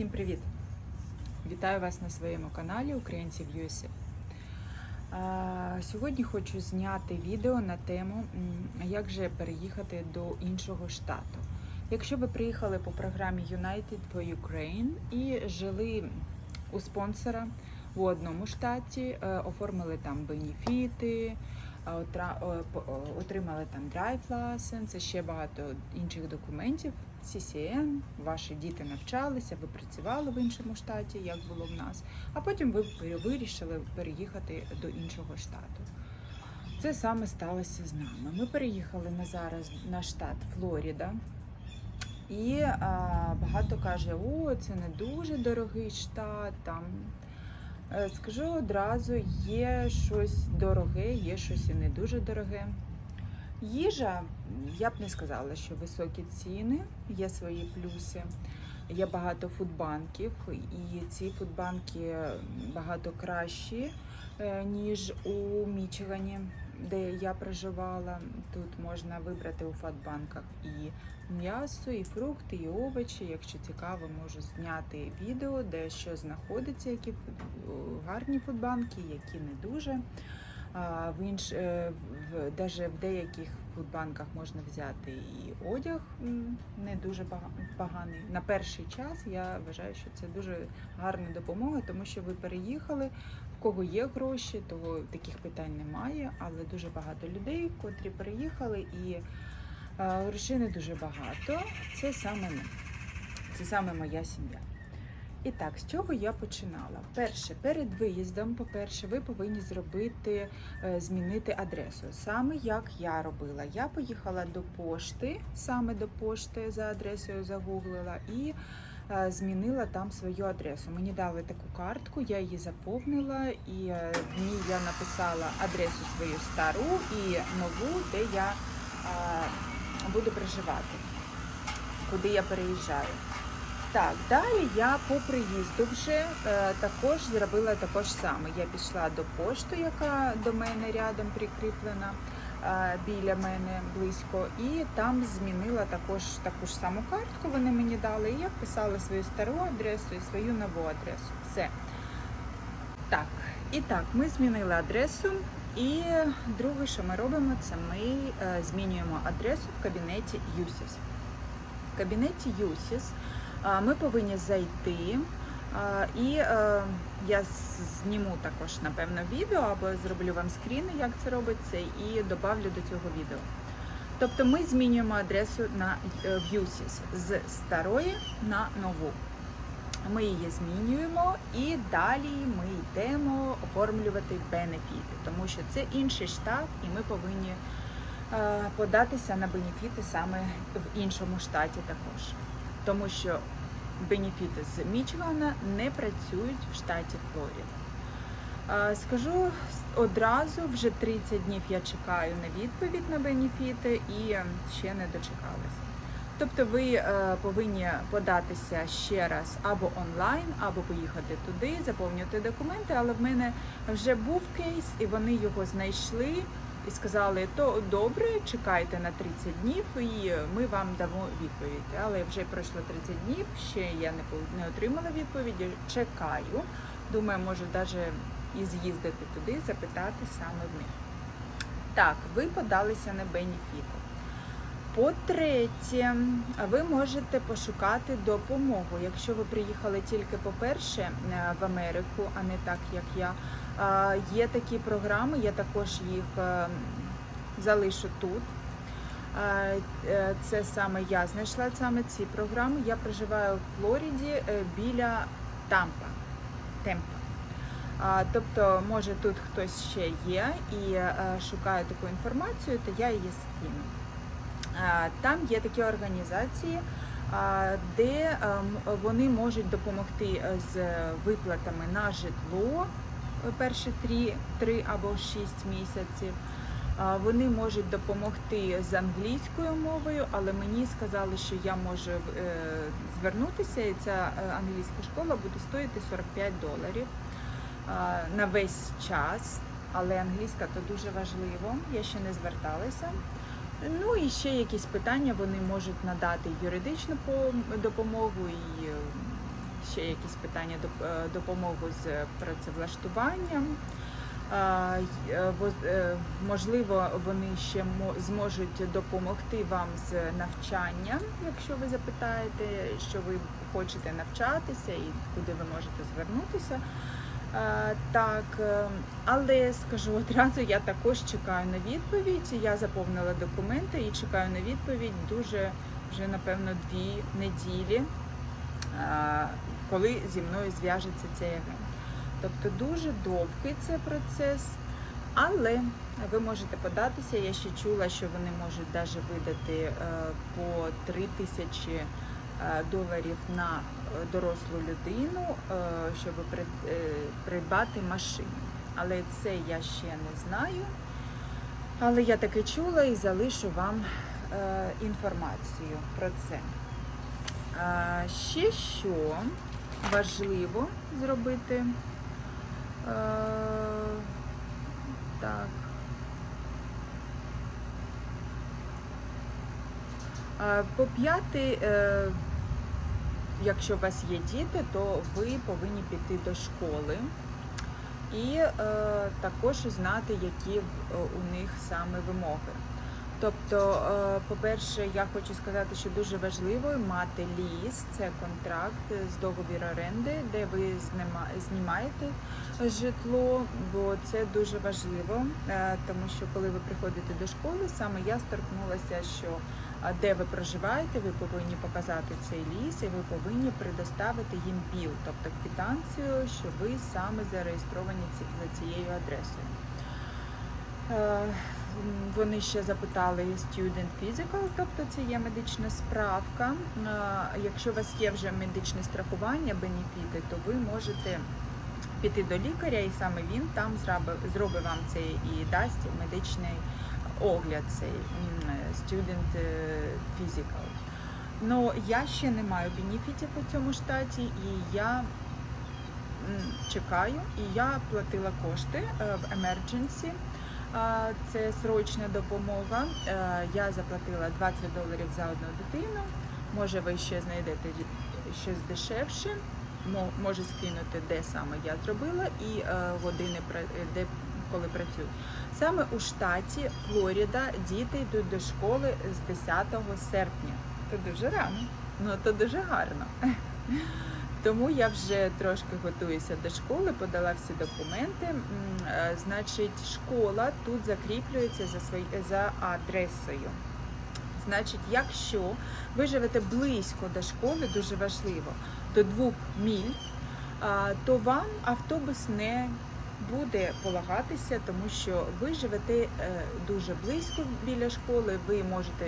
Всім привіт! Вітаю вас на своєму каналі Українці в. А, Сьогодні хочу зняти відео на тему, як же переїхати до іншого штату. Якщо ви приїхали по програмі United for Ukraine і жили у спонсора у одному штаті, е, оформили там бенефіти, отримали там drive license, ще багато інших документів. CCN, ваші діти навчалися, ви працювали в іншому штаті, як було в нас, а потім ви ви вирішили переїхати до іншого штату. Це саме сталося з нами. Ми переїхали на зараз на штат Флоріда. І а, багато каже, о, це не дуже дорогий штат. Там скажу одразу, є щось дороге, є щось і не дуже дороге. Їжа, я б не сказала, що високі ціни, є свої плюси. Є багато фудбанків, і ці фудбанки багато кращі, е, ніж у Мічигані, де я проживала. Тут можна вибрати у фудбанках і м'ясо, і фрукти, і овочі. Якщо цікаво, можу зняти відео, де що знаходиться, які гарні фудбанки, які не дуже. В інш е, в даже в деяких фудбанках можна взяти і одяг не дуже поганий. На перший час я вважаю, що це дуже гарна допомога, тому що ви переїхали. В кого є гроші, того таких питань немає. Але дуже багато людей, котрі переїхали, і е, грошей не дуже багато. Це саме ми. Це саме моя сім'я. І так, з чого я починала? Перше, перед виїздом, по-перше, ви повинні зробити, е, змінити адресу. Саме як я робила. Я поїхала до пошти, саме до пошти за адресою загуглила і змінила там свою адресу. Мені дали таку картку, я її заповнила, і е, в ній я написала адресу свою стару і нову, де я е, буду проживати, куди я переїжджаю. Так, далі я по приїзду вже е, також зробила також саме. Я пішла до пошти, яка до мене рядом прикріплена е, біля мене близько, і там змінила також таку ж саму картку. Вони мені дали. І я вписала свою стару адресу і свою нову адресу. Все. Так, і так, ми змінили адресу. І друге, що ми робимо, це ми е, змінюємо адресу в кабінеті USIS. В кабінеті USIS Ми повинні зайти, і е, я зніму також, напевно, відео або зроблю вам скріни, як це робиться, і добавлю до цього відео. Тобто ми змінюємо адресу на е, з старої на нову. Ми її змінюємо і далі ми йдемо оформлювати бенефіти, тому що це інший штат, і ми повинні е, податися на бенефіти саме в іншому штаті також тому що бенефіти з Мічигана не працюють в штаті Флоріда. Скажу одразу, вже 30 днів я чекаю на відповідь на бенефіти і ще не дочекалася. Тобто ви е, повинні податися ще раз або онлайн, або поїхати туди, заповнювати документи, але в мене вже був кейс, і вони його знайшли і сказали, то добре, чекайте на 30 днів, і ми вам дамо відповідь. Але вже пройшло 30 днів, ще я не отримала відповіді. Чекаю. Думаю, може навіть і з'їздити туди, запитати саме в них. Так, ви подалися на бенефіти. По-третє, ви можете пошукати допомогу. Якщо ви приїхали тільки по-перше е, в Америку, а не так, як я. Є такі програми, я також їх е, залишу тут. Е, Це саме я знайшла саме ці програми. Я проживаю в Флориді біля Тампа. Темпа. Тобто, може тут хтось ще є і шукає таку інформацію, то я її скину. Там є такі організації, де ем, вони можуть допомогти з виплатами на житло е, перші 3, 3 або 6 місяців. Вони можуть допомогти з англійською мовою, але мені сказали, що я можу е, звернутися, і ця е, англійська школа буде стоїти 45 доларів на весь час. Але англійська то дуже важливо. Я ще не зверталася. Ну і ще якісь питання вони можуть надати юридичну допомогу і е, ще якісь питання е, допомогу з працевлаштуванням. Е, Можливо, вони ще зможуть допомогти вам з навчанням, якщо ви запитаєте, що ви хочете навчатися і куди ви можете звернутися. Е, Так, е, але скажу одразу, я також чекаю на відповідь. Я заповнила документи і чекаю на відповідь дуже вже напевно дві неділі, е, коли зі мною зв'яжеться цей агент. Тобто дуже довгий це процес, але ви можете податися. Я ще чула, що вони можуть навіть видати по 3 тисячі доларів на е, дорослу людину, е, щоб е, придбати машину. Але це я ще не знаю. Але я таки чула і залишу вам е, інформацію про це. Е, ще що важливо зробити. Е, так. Е, По п'яти, е, якщо у вас є діти, то ви повинні піти до школи і е, також знати, які е, у них саме вимоги. Тобто, е, по-перше, я хочу сказати, що дуже важливо мати ліс, це контракт з договір оренди, де ви знімаєте житло, бо це дуже важливо, е, тому що коли ви приходите до школи, саме я столкнулася, що де ви проживаєте, ви повинні показати цей ліс, і ви повинні предоставити їм біл, тобто квитанцію, що ви саме зареєстровані за цією адресою. Е, Вони ще запитали student physical, тобто це є медична справка. Е, Якщо у вас є вже медичне страхування, бенефіти, то ви можете піти до лікаря, і саме він там зробить, вам це і дасть медичний огляд, цей м, student е, physical. Ну я ще не маю бенефітів у цьому штаті, і я чекаю, і я платила кошти е, в emergency. Це срочна допомога. Е, Я заплатила 20 доларів за одну дитину. Може, ви ще знайдете щось дешевше. Мо- Можу скинути, де саме я зробила, і години е, де коли працюю. Саме у штаті Флоріда діти йдуть до школи з 10 серпня. Це дуже рано, ну це дуже гарно. Тому я вже трошки готуюся до школи, подала всі документи. Е, Значить, школа тут закріплюється за свої за адресою. Значить, якщо ви живете близько до школи, дуже важливо, до двох міль, то вам автобус не буде полагатися, тому що ви живете е, дуже близько біля школи, ви можете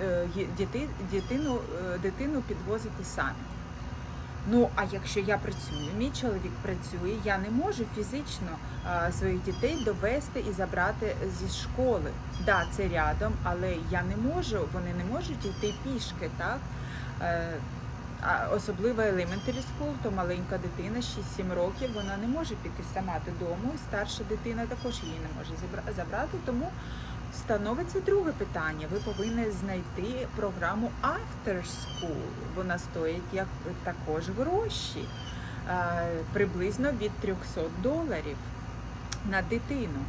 е, діти- дитину, е, дитину підвозити самі. Ну, а якщо я працюю, мій чоловік працює, я не можу фізично своїх дітей довести і забрати зі школи. Да, це рядом, але я не можу, вони не можуть йти пішки, так? А особливо elementary school, то маленька дитина, 6-7 років, вона не може піти сама додому. Старша дитина також її не може забрати. Тому становиться друге питання. Ви повинні знайти програму After School. Вона стоїть як також гроші, е, приблизно від 300 доларів на дитину.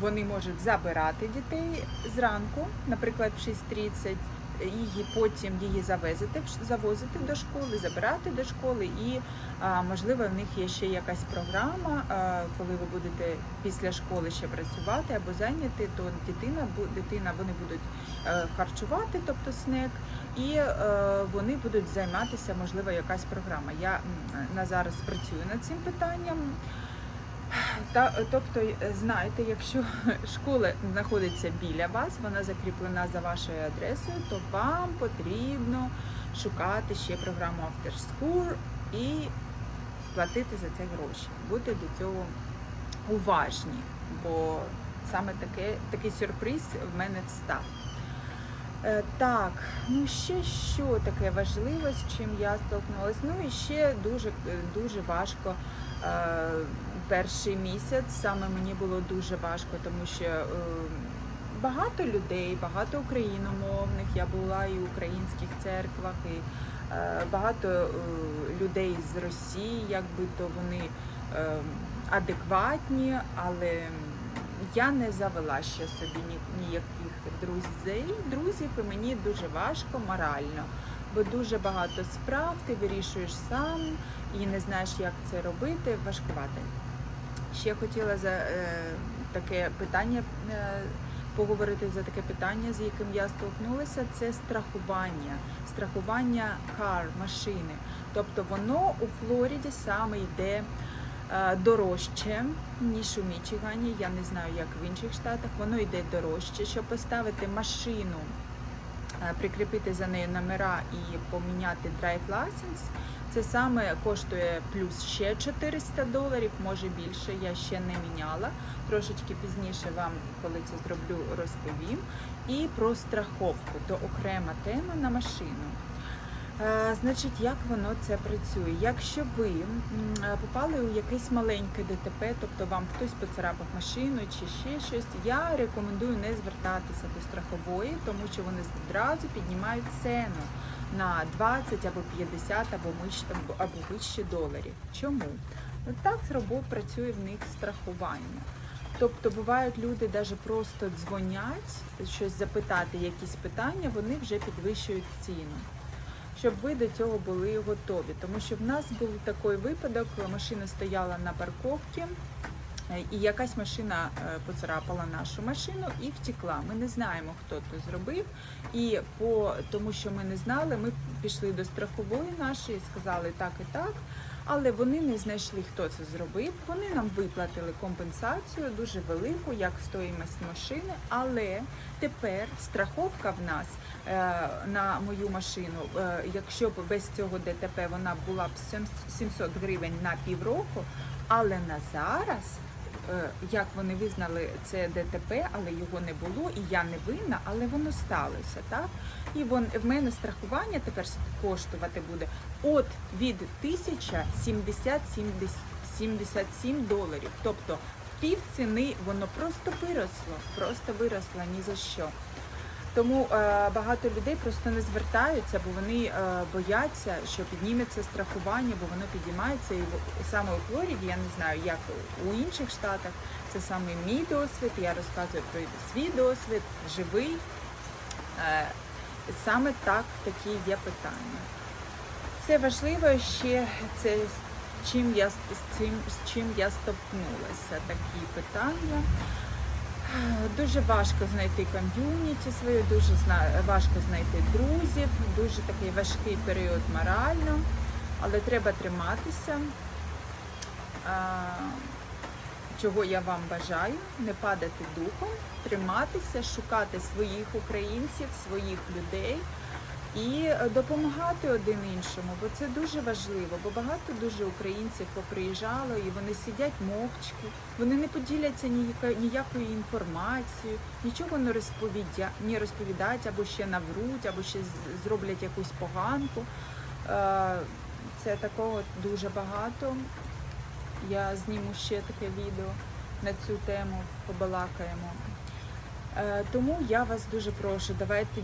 Вони можуть забирати дітей зранку, наприклад, в 6.30, її потім її ш- завозити до школи, забирати до школи, і можливо в них є ще якась програма, коли ви будете після школи ще працювати або зайняти, то дитина дитина вони будуть е, харчувати, тобто снек, і е, вони будуть займатися, можливо, якась програма. Я на зараз працюю над цим питанням. Та, тобто, е, знаєте, якщо школа знаходиться біля вас, вона закріплена за вашою адресою, то вам потрібно шукати ще програму After School і платити за це гроші. Будьте до цього уважні, бо саме таке, такий сюрприз в мене встав. Е, Так, ну ще що таке важливе, з чим я столкнулася? Ну і ще дуже, е, дуже важко. Перший місяць саме мені було дуже важко, тому що е, багато людей, багато україномовних. Я була і в українських церквах, і Е, Багато е, людей з Росії, якби то вони адекватні, але я не завела ще собі ніяких друзей, друзів, і мені дуже важко морально, бо дуже багато справ ти вирішуєш сам і не знаєш, як це робити, важкувати. Ще хотіла за е, таке питання е, поговорити за таке питання, з яким я столкнулася. Це страхування, страхування кар, машини. Тобто воно у Флориді саме йде е, дорожче, ніж у Мічигані. Я не знаю, як в інших штатах. Воно йде дорожче, щоб поставити машину. Е, Прикріпити за нею номера і поміняти драйв license, це саме коштує плюс ще 400 доларів, може більше. Я ще не міняла. Трошечки пізніше вам, коли це зроблю, розповім. І про страховку то окрема тема на машину. Значить, як воно це працює? Якщо ви е, попали у якесь маленьке ДТП, тобто вам хтось поцарапав машину чи ще щось, я рекомендую не звертатися до страхової, тому що вони одразу піднімають ціну на 20 або 50 або вище, або вище доларів. Чому? Так робо працює в них страхування. Тобто бувають люди навіть просто дзвонять, щось запитати, якісь питання, вони вже підвищують ціну. Щоб ви до цього були готові. Тому що в нас був такий випадок, машина стояла на парковці, і якась машина е, поцарапала нашу машину і втекла. Ми не знаємо, хто це зробив. І по тому, що ми не знали, ми пішли до страхової нашої, сказали так і так. Але вони не знайшли, хто це зробив. Вони нам виплатили компенсацію дуже велику, як стоїмость машини. Але тепер страховка в нас е, на мою машину, е, якщо б без цього ДТП вона була б сем- 700 гривень на півроку, але на зараз. Е, Як вони визнали це ДТП, але його не було, і я не винна, але воно сталося, так? І вон в мене страхування тепер коштувати буде от від 1077 доларів. Тобто пів ціни воно просто виросло, просто виросло ні за що. Тому е, багато людей просто не звертаються, бо вони е, бояться, що підніметься страхування, бо воно підіймається. І саме у Флориді, я не знаю, як у інших штатах. Це саме мій досвід. Я розказую про свій досвід, живий. Е, саме так такі є питання. Це важливо ще це з чим я з цим з чим я столкнулася. Такі питання. Дуже важко знайти ком'юніті свою, дуже важко знайти друзів, дуже такий важкий період морально, але треба триматися. Чого я вам бажаю, не падати духом, триматися, шукати своїх українців, своїх людей і допомагати один іншому, бо це дуже важливо, бо багато дуже українців поприїжджало і вони сидять мовчки, вони не поділяться ніякою інформацією, нічого не розповідя, не розповідають або ще навруть, або ще зроблять якусь поганку. Е, Це такого дуже багато. Я зніму ще таке відео на цю тему, побалакаємо. Е, Тому я вас дуже прошу, давайте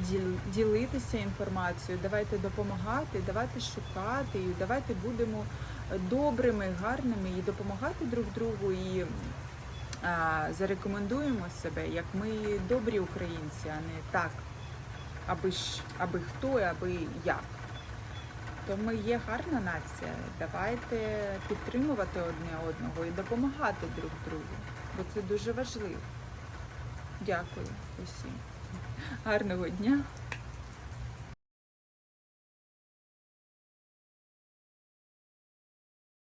ділитися інформацією, давайте допомагати, давайте шукати, і давайте будемо добрими, гарними і допомагати друг другу і зарекомендуємо себе, як ми добрі українці, а не так, аби ж, аби хто, аби як. То ми є гарна нація. Давайте підтримувати одне одного і допомагати друг другу, бо це дуже важливо. Дякую усім. Гарного дня.